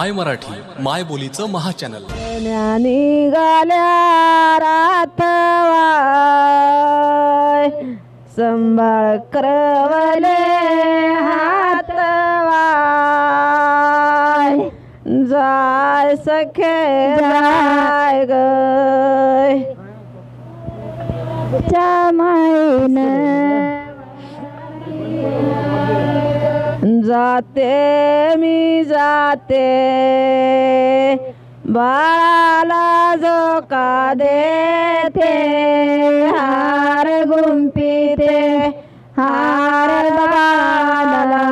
माय मराठी माय बोलीचं महाचॅनल. निघाल्या रातवाय संभाळ करवले हातवाय. जाय सखे जाय गय. माईन যাতে মিজাতে বালা জোকা দে হার গুমতিতে হার বালা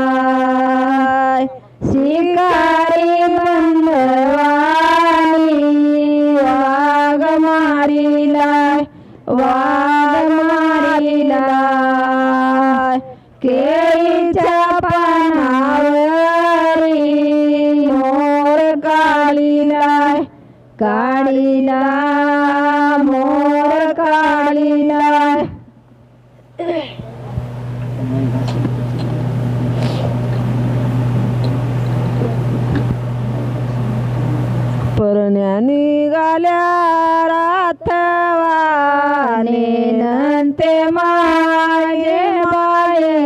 শিকা काढिला मोर काढिलाय परण्या निघाल्या रातवाने नंते मागे माये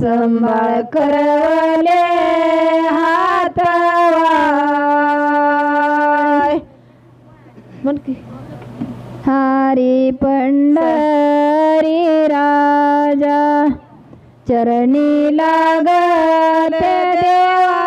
संभाळ करवले हा की. हारी पंढरी राजा चरणी लागत देवा.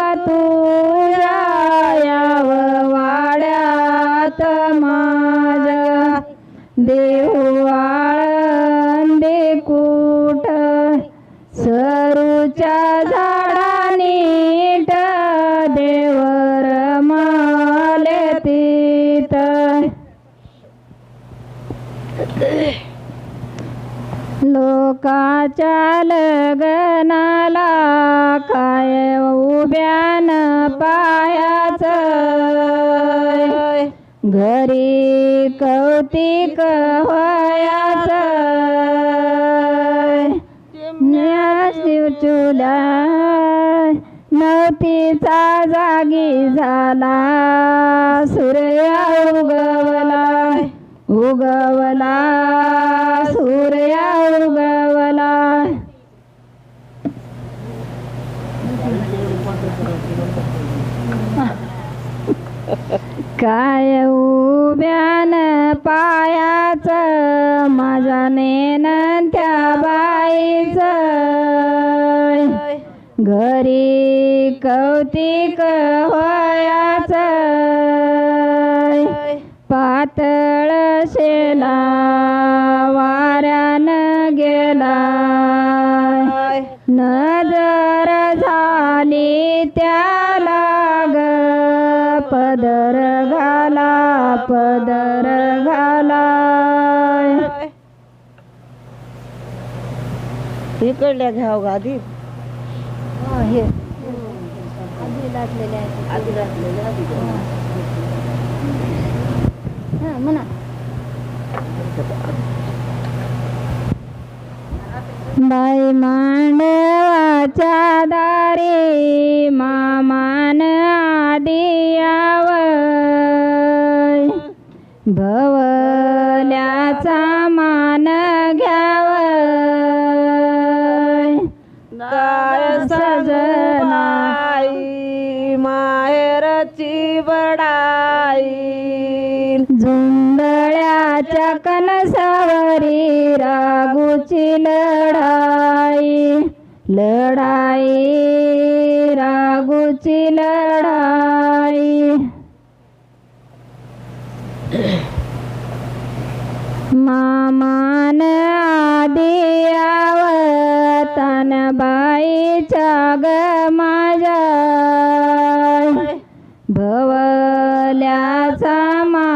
लोकाच्या लगनाला काय उभ्यान पायाच? घरी कौतिक वयाच चुला नवतीचा जागी झाला. सूर्य उगवला. उगवला सूर्या उगवला. काय उभ्यान पायाच माझ्या नेन त्या बाईच. घरी कौतिक हो पातळ शेला वाऱ्यान गेला. नजर झाली त्याला ग पदर घाला पदर घाला. इकडल्या घ्याव गादी हे आधी लागलेले आधी लागलेले म्हणा. बाई मांडवाच्या दारी मामान आधी यावं. भवल्याचा मान घ्यावं. काय सजनाई माहेरची बडाई झुंबळ्याच्या कनसावरी रागूची लढाई लढाई रागूची लढाई. मामान आधी आवतन बाईच्या ग माझ्या भवल्याचा मान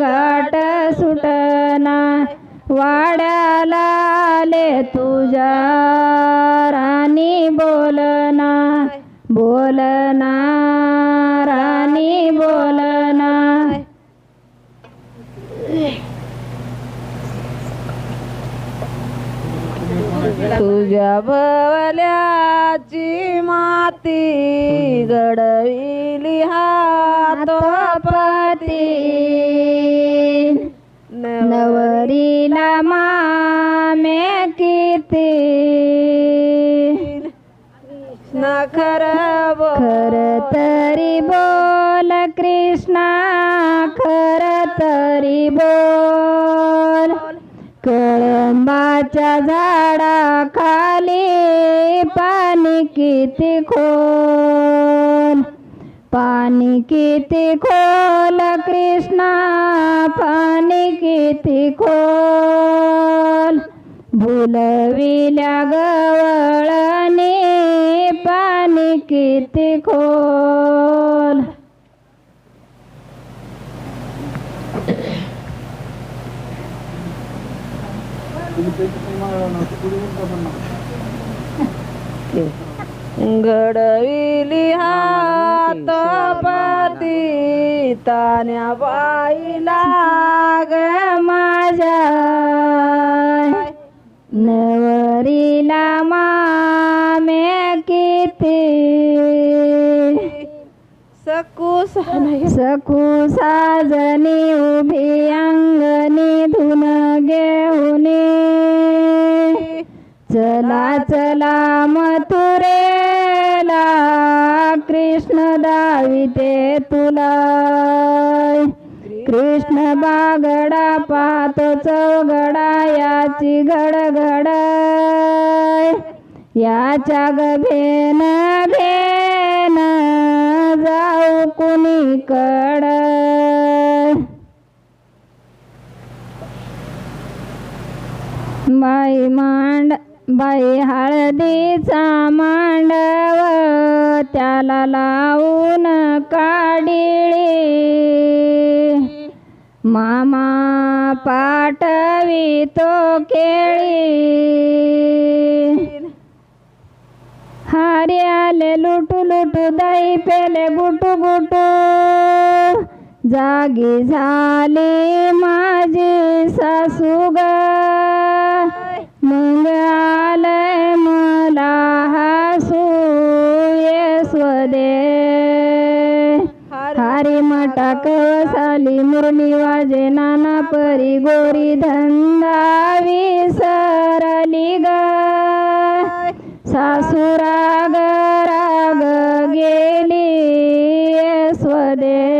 घाट सुटना वाड्याला आले तुझ्या राणी बोलना बोलना राणी बोलना. तुझ्या भवल्याची माती घडविली तो पती नवरीला मामे किती नखर खर तरी बोल कृष्णा खर तरी बोल. कळंबाच्या झाडा खाली पाणी किती खोल. पाणी किती खोल कृष्णा पाणी किती खोल. भुलविल्या गवळणी पाणी किती खोल. घडविली हात पाती तान्या बाईला ग माझ्या. नवरीला मामे किती? सकूस. सकू साजनी उभी अंगणी धुन घेऊनी चला चला मथुरेला कृष्ण दाविते तुला कृष्ण बागडा पाहतो चौगडा याची घडघड. याच्या गभेन घेन जाऊ कुणीकड. माई मांड बाई हळदीचा मांडव त्याला लावून काडिळी. मामा पाठवी तो केळी. हार्याले आले लुटू लुटू दही पेले गुटू गुटू. जागी झाली माझी सासू ग कवसाली मुरली वाजे नाना परी गोरी धंदा विसरली ग. सासुरा राग राग गेली स्वदे